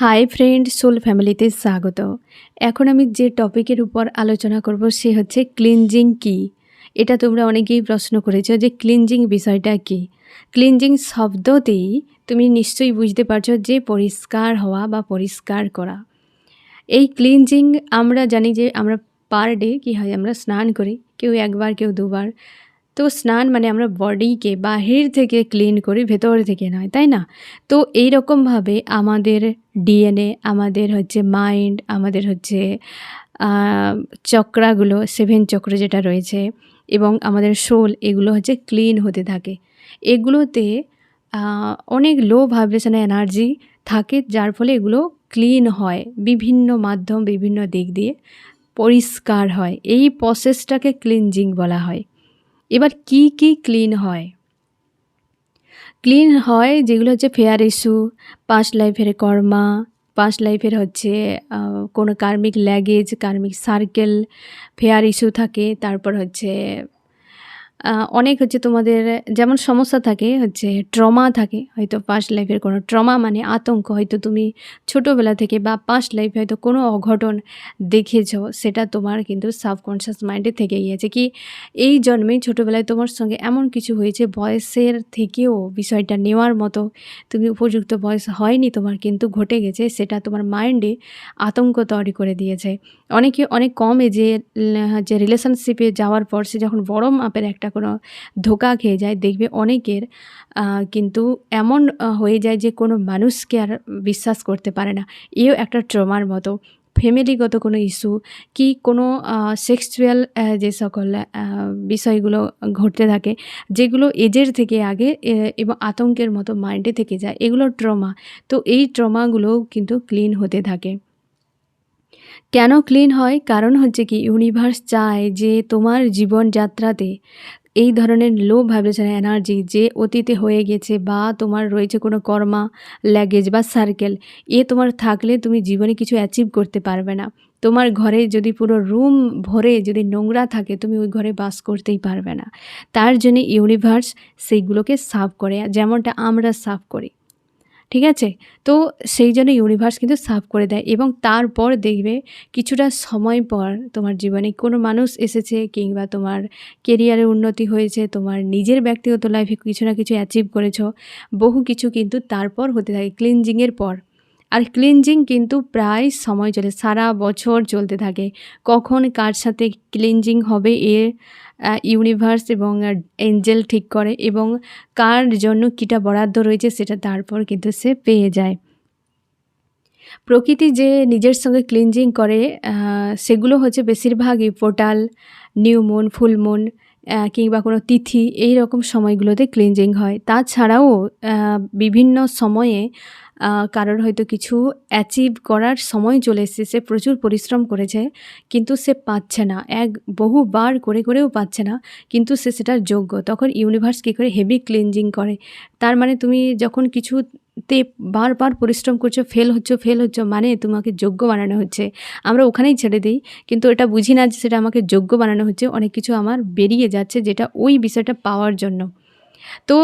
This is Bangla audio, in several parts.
হাই ফ্রেন্ড সোল ফ্যামিলিতে স্বাগত। এখন আমি যে টপিকের উপর আলোচনা করব সে হচ্ছে ক্লিনজিং কি? এটা তোমরা অনেকেই প্রশ্ন করেছ যে ক্লিনজিং বিষয়টা কি? ক্লিনজিং শব্দতেই তুমি নিশ্চয়ই বুঝতে পারছ যে পরিষ্কার হওয়া বা পরিষ্কার করা। এই ক্লিনজিং আমরা জানি যে আমরা পার ডে কী হয়, আমরা স্নান করি, কেউ একবার, কেউ দুবার। তো স্নান মানে আমরা বডিকে বাহির থেকে ক্লিন করি, ভেতর থেকে নয়, তাই না? তো এই রকমভাবে আমাদের ডিএনএ, আমাদের হচ্ছে মাইন্ড, আমাদের হচ্ছে চক্রাগুলো, সেভেন চক্র যেটা রয়েছে এবং আমাদের সোল এগুলো হচ্ছে ক্লিন হতে থাকে। এগুলোতে অনেক লো ভাইব্রেশন এনার্জি থাকে, যার ফলে এগুলো ক্লিন হয়, বিভিন্ন মাধ্যম, বিভিন্ন দিক দিয়ে পরিষ্কার হয়। এই প্রসেসটাকে ক্লিনজিং বলা হয়। এবার কি কি ক্লিন হয়? ক্লিন হয় যেগুলো হচ্ছে ফেয়ার ইস্যু পাস্ট লাইফের কর্মা পাস্ট লাইফের হচ্ছে কোনো karmic luggage karmic circle fear issue থাকে, তারপর হচ্ছে অনেক হচ্ছে তোমাদের, যেমন সমস্যা থাকে, হচ্ছে ট্রমা থাকে, হয়তো পাস্ট লাইফের কোনো ট্রমা মানে আতঙ্ক, হয়তো তুমি ছোটোবেলা থেকে বা পাস্ট লাইফে হয়তো কোনো অঘটন দেখেছ, সেটা তোমার কিন্তু সাবকনশিয়াস মাইন্ডে থেকে গিয়েছে কি, এই জন্মেই ছোটোবেলায় তোমার সঙ্গে এমন কিছু হয়েছে, বয়সের থেকেও বিষয়টা নেওয়ার মতো, তুমি উপযুক্ত বয়স হয়নি তোমার, কিন্তু ঘটে গেছে, সেটা তোমার মাইন্ডে আতঙ্ক তৈরি করে দিয়েছে। অনেকে অনেক কম এজে যে রিলেশনশিপে যাওয়ার পর সে যখন বড় মাপের একটা কোনো ধোকা খেয়ে যায়, দেখবে অনেকের কিন্তু এমন হয়ে যায় যে কোনো মানুষকে আর বিশ্বাস করতে পারে না। এও একটা ট্রমার মতো। ফ্যামিলিগত কোনো ইস্যু কি কোনো সেক্সুয়াল যে সকল বিষয়গুলো ঘটতে থাকে, যেগুলো এজের থেকে আগে এবং আতঙ্কের মতো মাইন্ডে থেকে যায়, এগুলো ট্রমা। তো এই ট্রমাগুলোও কিন্তু ক্লিন হতে থাকে। কেন ক্লিন হয়? কারণ হচ্ছে কি ইউনিভার্স চায় যে তোমার জীবনযাত্রাতে এই ধরনের লো ভাইব্রেশন এনার্জি যে অতীতে হয়ে গেছে বা তোমার রয়েছে কোনো কর্মা ল্যাগেজ বা সার্কেল এ তোমার থাকলে তুমি জীবনে কিছু অ্যাচিভ করতে পারবে না। তোমার ঘরে যদি পুরো রুম ভরে যদি নোংরা থাকে, তুমি ওই ঘরে বাস করতেই পারবে না। তার জন্য ইউনিভার্স সেইগুলোকে সাফ করে, যেমনটা আমরা সাফ করি। ঠিক আছে? তো সেই জন্য ইউনিভার্স কিন্তু সাফ করে দেয় এবং তারপর দেখবে কিছুটা সময় পর তোমার জীবনে কোনো মানুষ এসেছে কিংবা তোমার কেরিয়ারে উন্নতি হয়েছে, তোমার নিজের ব্যক্তিগত লাইফে কিছু না কিছু অ্যাচিভ করেছ, বহু কিছু কিন্তু তারপর হতে থাকে ক্লিনজিংয়ের পর। আর ক্লিনজিং কিন্তু প্রায় সময় চলে, সারা বছর চলতে থাকে। কখন কার সাথে ক্লিনজিং হবে এর ইউনিভার্স এবং এঞ্জেল ঠিক করে এবং কার জন্য কীটা বরাদ্দ রয়েছে সেটা তারপর কিন্তু সে পেয়ে যায়। প্রকৃতি যে নিজের সঙ্গে ক্লিনজিং করে সেগুলো হচ্ছে বেশিরভাগই portal new moon full moon কিংবা কোনো তিথি এই রকম সময়গুলোতে ক্লিনজিং হয়। তাছাড়াও বিভিন্ন সময়ে কারোর হয়তো কিছু অ্যাচিভ করার সময় চলে এসেছে, সে প্রচুর পরিশ্রম করেছে, কিন্তু সে পাচ্ছে না। এক বহুবার করে করেও পাচ্ছে না, কিন্তু সে সেটার যোগ্য। তখন ইউনিভার্স কী করে? হেভি ক্লিনজিং করে। তার মানে তুমি যখন কিছুতে বারবার পরিশ্রম করছ ফেল হচ্ছ ফেল হচ্ছ মানে তোমাকে যোগ্য বানানো হচ্ছে। আমরা ওখানেই ছেড়ে দিই, কিন্তু এটা বুঝি না যে সেটা আমাকে যোগ্য বানানো হচ্ছে। অনেক কিছু আমার বেরিয়ে যাচ্ছে যেটা ওই বিষয়টা পাওয়ার জন্য। তো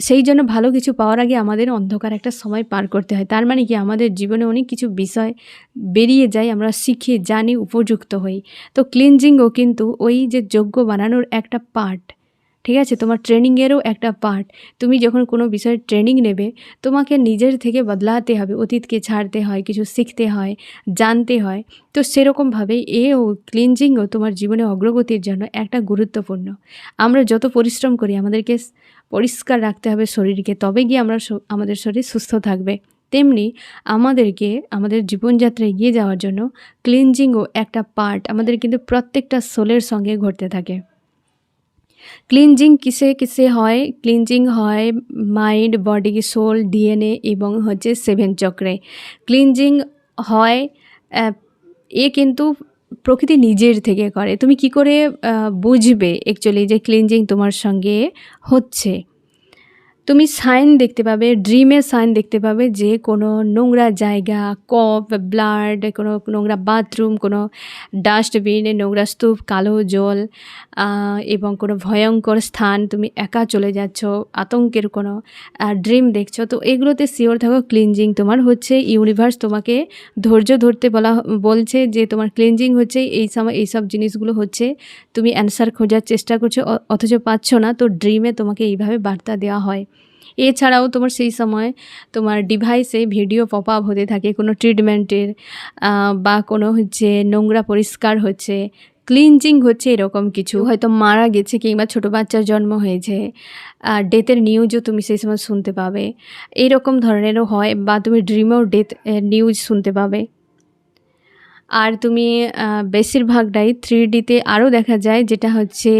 সেই জন্য ভালো কিছু পাওয়ার আগে আমাদের অন্ধকার একটা সময় পার করতে হয়। তার মানে কি? আমাদের জীবনে অনেক কিছু বিষয় বেরিয়ে যায়, আমরা শিখি, জানি, উপযুক্ত হই। তো ক্লিনজিংও কিন্তু ওই যে যোগ্য বানানোর একটা পার্ট ঠিক আছে? তোমার ট্রেনিংয়েরও একটা পার্ট তুমি যখন কোনো বিষয়ে ট্রেনিং নেবে, তোমাকে নিজের থেকে বদলাতে হবে। অতীতকে ছাড়তে হয়, কিছু শিখতে হয়, জানতে হয়। তো সেরকমভাবে এও ক্লিনজিংও তোমার জীবনে অগ্রগতির জন্য একটা গুরুত্বপূর্ণ। আমরা যত পরিশ্রম করি, আমাদেরকে পরিষ্কার রাখতে হবে শরীরকে। তবে গিয়ে আমরা আমাদের শরীর সুস্থ থাকবে। তেমনি আমাদেরকে, আমাদের জীবনযাত্রায় এগিয়ে যাওয়ার জন্য ক্লিনজিংও একটা পার্ট আমাদের কিন্তু প্রত্যেকটা সোলের সঙ্গে ঘটতে থাকে। ক্লিনজিং কিসে কিসে হয়? ক্লিনজিং হয় মাইন্ড, বডি, সোল, ডিএনএ এবং হচ্ছে সেভেন চক্রে। ক্লিনজিং হয় এ কিন্তু প্রকৃতি নিজের থেকে করে। তুমি কি করে বুঝবে অ্যাকচুয়ালি যে ক্লিনজিং তোমার সঙ্গে হচ্ছে? তুমি সাইন দেখতে পাবে ড্রিমের সাইন দেখতে পাবে যে কোনো নোংরা জায়গা কপ ব্লাড, কোনো নোংরা বাথরুম, কোনো ডাস্টবিন, নোংরা স্তূপ, কালো জল এবং কোনো ভয়ঙ্কর স্থান, তুমি একা চলে যাচ্ছ, আতঙ্কের কোনো ড্রিম দেখছ। তো এগুলোতে শিওর থাকো ক্লিনজিং তোমার হচ্ছে ইউনিভার্স তোমাকে ধৈর্য ধরতে বলা, বলছে যে তোমার ক্লিনজিং হচ্ছে, এই সময় এইসব জিনিসগুলো হচ্ছে, তুমি অ্যান্সার খোঁজার চেষ্টা করছ অথচ পাচ্ছ না, তো ড্রিমে তোমাকে এইভাবে বার্তা দেওয়া হয়। এছাড়াও তোমার সেই সময় তোমার ডিভাইসে ভিডিও পপ আপ হতে থাকে, কোনো ট্রিটমেন্টের বা কোনো হচ্ছে নোংরা পরিষ্কার হচ্ছে ক্লিনজিং হচ্ছে এরকম কিছু। হয়তো মারা গেছে কিংবা ছোটো বাচ্চার জন্ম হয়েছে ডেথের নিউজও তুমি সেই সময় শুনতে পাবে। এইরকম ধরনেরও হয় বা তুমি ড্রিমেও ডেথ নিউজ শুনতে পাবে। আর তুমি বেশিরভাগটাই থ্রি ডিতে আরও দেখা যায়, যেটা হচ্ছে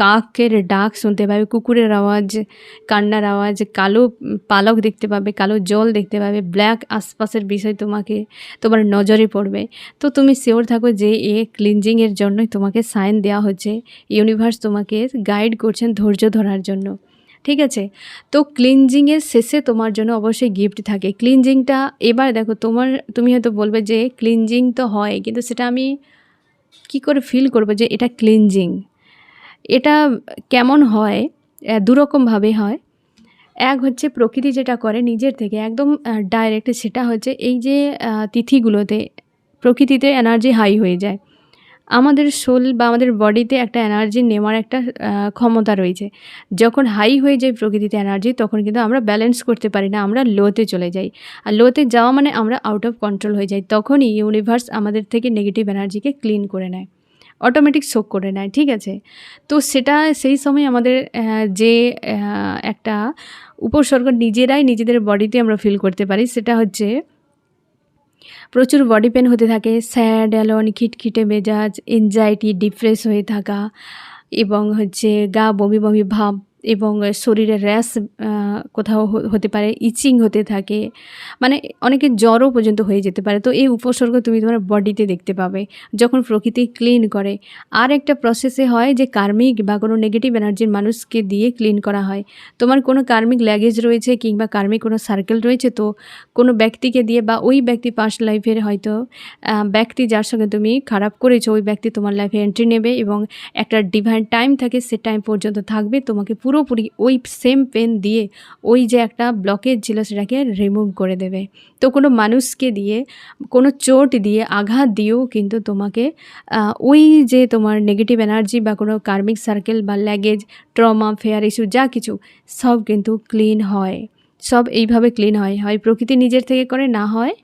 কাকের ডাক শুনতে পাবে, কুকুরের আওয়াজ, কান্নার আওয়াজ, কালো পালক দেখতে পাবে, কালো জল দেখতে পাবে, ব্ল্যাক আশপাশের বিষয় তোমাকে, তোমার নজরে পড়বে। তো তুমি শিওর থাকো যে এ ক্লিনজিংয়ের জন্যই তোমাকে সাইন দেওয়া হচ্ছে। ইউনিভার্স তোমাকে গাইড করছেন ধৈর্য ধরার জন্য। ঠিক আছে? তো ক্লিনজিংয়ের শেষে তোমার জন্য অবশ্যই গিফট থাকে। ক্লিনজিংটা এবার দেখো, তোমার, তুমি হয়তো বলবে যে ক্লিনজিং তো হয়, কিন্তু সেটা আমি কি করে ফিল করব যে এটা ক্লিনজিং এটা কেমন হয়? দুরকমভাবে হয়। এক হচ্ছে প্রকৃতি যেটা করে নিজের থেকে একদম ডাইরেক্ট সেটা হচ্ছে এই যে তিথিগুলোতে প্রকৃতিতে এনার্জি হাই হয়ে যায়। আমাদের সোল বা আমাদের বডিতে একটা এনার্জি নেওয়ার একটা ক্ষমতা রয়েছে। যখন হাই হয়ে যায় প্রকৃতিতে এনার্জি তখন কিন্তু আমরা ব্যালেন্স করতে পারি না, আমরা লোতে চলে যাই। আর লোতে যাওয়া মানে আমরা আউট অফ কন্ট্রোল হয়ে যাই। তখনই ইউনিভার্স আমাদের থেকে নেগেটিভ এনার্জিকে ক্লিন করে নেয়। অটোমেটিক শোক করে নেয়, ঠিক আছে? তো সেটা সেই সময় আমাদের যে একটা উপসর্গ নিজেরাই নিজেদের বডিতে আমরা ফিল করতে পারি, সেটা হচ্ছে প্রচুর বডি পেন হতে থাকে স্যাড অ্যালন খিটখিটে মেজাজ এনজাইটি ডিপ্রেস হয়ে থাকা এবং হচ্ছে গা বমি বমি, ভাব এবং শরীরে র্যাশ কোথাও হতে পারে, ইচিং হতে থাকে মানে অনেকে জ্বরও পর্যন্ত হয়ে যেতে পারে। তো এই উপসর্গ তুমি তোমার বডিতে দেখতে পাবে। যখন প্রকৃতি ক্লিন করে, আর একটা প্রসেসে হয় যে কার্মিক বা কোনো নেগেটিভ এনার্জির মানুষকে দিয়ে ক্লিন করা হয়। তোমার কোনো কার্মিক ল্যাগেজ রয়েছে কিংবা কার্মিক কোনো সার্কেল রয়েছে, তো কোনো ব্যক্তিকে দিয়ে বা ওই ব্যক্তি পাস্ট লাইফের হয়তো ব্যক্তি যার সঙ্গে তুমি খারাপ করেছ, ওই ব্যক্তি তোমার লাইফে এন্ট্রি নেবে এবং একটা ডিভাইন টাইম থাকে, সে টাইম পর্যন্ত থাকবে, তোমাকে পুরোপুরি ওই সেম পেন দিয়ে ওই যে একটা ব্লকেজ ছিল সেটাকে রিমুভ করে দেবে। তো কোনো মানুষকে দিয়ে, কোনো চোট দিয়ে, আঘাত দিয়েও কিন্তু তোমাকে ওই যে তোমার নেগেটিভ এনার্জি বা কোনো কার্মিক সার্কেল বা ল্যাগেজ ট্রমা ফেয়ার ইস্যু যা কিছু, সব কিন্তু ক্লিন হয়। সব এইভাবে ক্লিন হয়। হয় প্রকৃতি নিজের থেকে করে, না হয়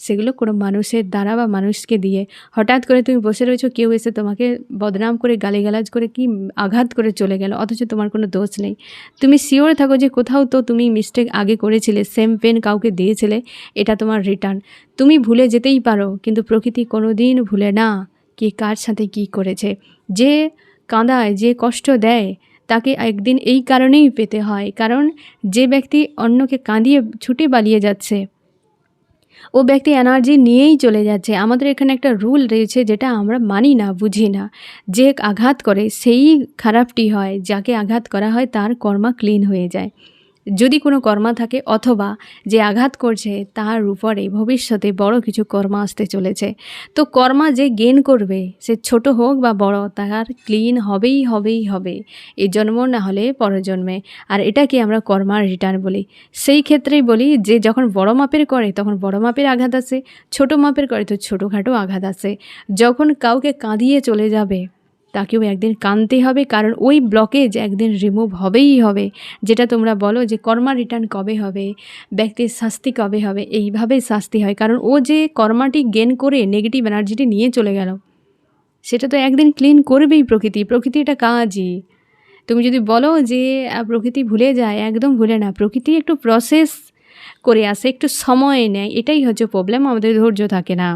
সেগুলো কোনো মানুষের দ্বারা বা মানুষকে দিয়ে হঠাৎ করে তুমি বসে রয়েছো, কেউ এসে তোমাকে বদনাম করে, গালিগালাজ করে কি আঘাত করে চলে গেল? অথচ তোমার কোনো দোষ নেই। তুমি শিওর থাকো যে কোথাও তো তুমি মিস্টেক আগে করেছিলে সেম পেন কাউকে দিয়েছিলে, এটা তোমার রিটার্ন তুমি ভুলে যেতেই পারো, কিন্তু প্রকৃতি কোনো দিন ভুলে না কে কার সাথে কি করেছে। যে কাঁদায়, যে কষ্ট দেয়, তাকে একদিন এই কারণেই পেতে হয়। কারণ যে ব্যক্তি অন্যকে কাঁদিয়ে, ছুটে পালিয়ে যাচ্ছে ও ব্যক্তি এনার্জি নিয়েই চলে যাচ্ছে। আমাদের এখানে একটা রুল রয়েছে যেটা আমরা মানি না, বুঝি না। যে আঘাত করে, সেই খারাপটি হয়, যাকে আঘাত করা হয় তার কর্মা ক্লিন হয়ে যায়। যদি কোনো কর্মা থাকে অথবা যে আঘাত করছে তার উপরে ভবিষ্যতে বড় কিছু কর্মা আসতে চলেছে। তো কর্মা যে গেন করবে, সে ছোট হোক বা বড় তার ক্লিন হবেই হবেই, হবে। এই জন্ম না হলে পরজন্মে আর এটাকে আমরা কর্মার রিটার্ন বলি। সেই ক্ষেত্রেই বলি যে যখন বড় মাপের করে, তখন বড় মাপের আঘাত আসে। ছোট মাপের করে, তো ছোটোখাটো আঘাত আসে। যখন কাউকে কাঁদিয়ে চলে যাবে তাকেও একদিন কাঁদতে হবে, কারণ ওই ব্লকেজ একদিন রিমুভ হবেই হবে। যেটা তোমরা বলো যে কর্মা রিটার্ন কবে হবে, ব্যক্তির শাস্তি কবে হবে, এইভাবেই শাস্তি হয়। কারণ ও যে কর্মাটি গেন করে নেগেটিভ এনার্জিটি নিয়ে চলে গেল, সেটা তো একদিন ক্লিন করবেই প্রকৃতি। প্রকৃতি এটা কাজই। তুমি যদি বলো যে প্রকৃতি ভুলে যায়, একদম ভুলে না। প্রকৃতি একটু প্রসেস করে আসে, একটু সময় নেয়, এটাই হচ্ছে প্রবলেম আমাদের ধৈর্য থাকে না।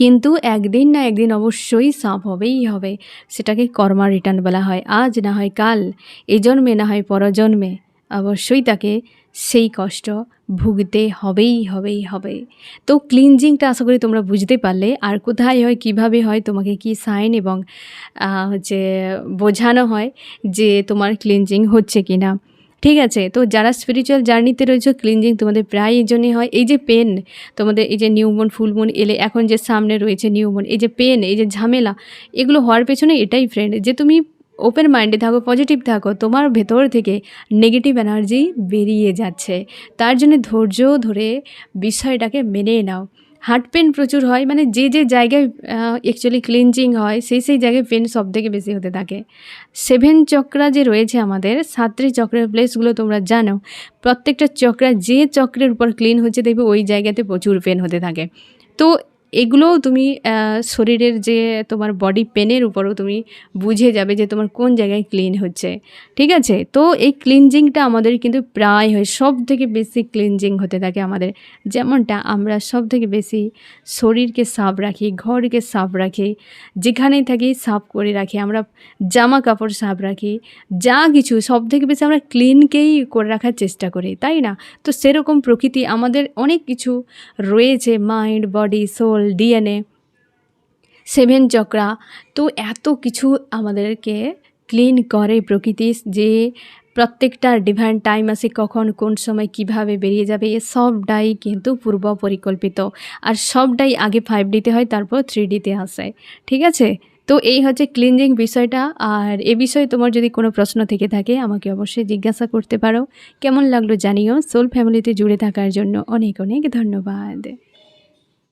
কিন্তু একদিন না একদিন অবশ্যই সাফ হবেই হবে। সেটাকে কর্মা রিটার্ন বলা হয়। আজ না হয় কাল এই জন্মে না হয় পরজন্মে। অবশ্যই তাকে সেই কষ্ট ভুগতে হবেই হবেই, হবে। তো ক্লিনজিংটা আশা করি তোমরা বুঝতে পারলে। আর কোথায় হয়, কীভাবে হয়, তোমাকে কি সাইন এবং হচ্ছে বোঝানো হয় যে তোমার ক্লিনজিং হচ্ছে কি না ঠিক আছে, তো যারা স্পিরিচুয়াল জার্নিতে রয়েছে ক্লিনজিং তোমাদের প্রায় এই জন্যই হয়। এই যে পেন তোমাদের এই যে নিউমন ফুলমুন এলে, এখন যে সামনে রয়েছে নিউমন এই যে পেন এই যে ঝামেলা, এগুলো হওয়ার পেছনে এটাই ফ্রেন্ড যে তুমি ওপেন মাইন্ডে থাকো পজিটিভ থাকো, তোমার ভেতর থেকে নেগেটিভ এনার্জি বেরিয়ে যাচ্ছে। তার জন্য ধৈর্য ধরে বিষয়টাকে মেনে নাও। হার্ট পেন প্রচুর হয় মানে যে যে জায়গায় অ্যাকচুয়ালি ক্লিনজিং হয়, সেই সেই জায়গায় পেন সব থেকে বেশি হতে থাকে। সেভেন চক্রা যে রয়েছে আমাদের সাতটি চক্রের প্লেসগুলো তোমরা জানো, প্রত্যেকটা চক্রা যে চক্রের উপর ক্লিন হচ্ছে দেখবে ওই জায়গাতে প্রচুর পেন হতে থাকে। তো এগুলোও তুমি শরীরের যে তোমার বডি পেনের উপরও তুমি বুঝে যাবে যে তোমার কোন জায়গায় ক্লিন হচ্ছে। ঠিক আছে? তো এই ক্লিনজিংটা আমাদের কিন্তু প্রায় হয় সব থেকে বেশি ক্লিনজিং হতে থাকে আমাদের। যেমনটা আমরা সব থেকে বেশি শরীরকে সাফ রাখি, ঘরকে সাফ রাখি, যেখানেই থাকি সাফ করে রাখি, আমরা জামা কাপড় সাফ রাখি, যা কিছু সব থেকে বেশি আমরা ক্লিনকেই করে রাখার চেষ্টা করি, তাই না? তো সেরকম প্রকৃতি আমাদের অনেক কিছু রয়েছে mind body soul DNA, seven chakra, তো এত কিছু আমাদেরকে ক্লিন করে প্রকৃতি যে প্রত্যেকটা ডিভাইন টাইম আছে কখন, কোন সময় কীভাবে বেরিয়ে যাবে, এ সবটাই কিন্তু পূর্ব পরিকল্পিত। আর সবটাই আগে ফাইভ ডিতে হয়, তারপর থ্রি ডিতে আসে। ঠিক আছে? তো এই হচ্ছে ক্লিনজিং বিষয়টা। আর এ বিষয়ে তোমার যদি কোনো প্রশ্ন থেকে থাকে, আমাকে অবশ্যই জিজ্ঞাসা করতে পারো। কেমন লাগল জানিও। সোল ফ্যামিলিতে জুড়ে থাকার জন্য অনেক অনেক ধন্যবাদ।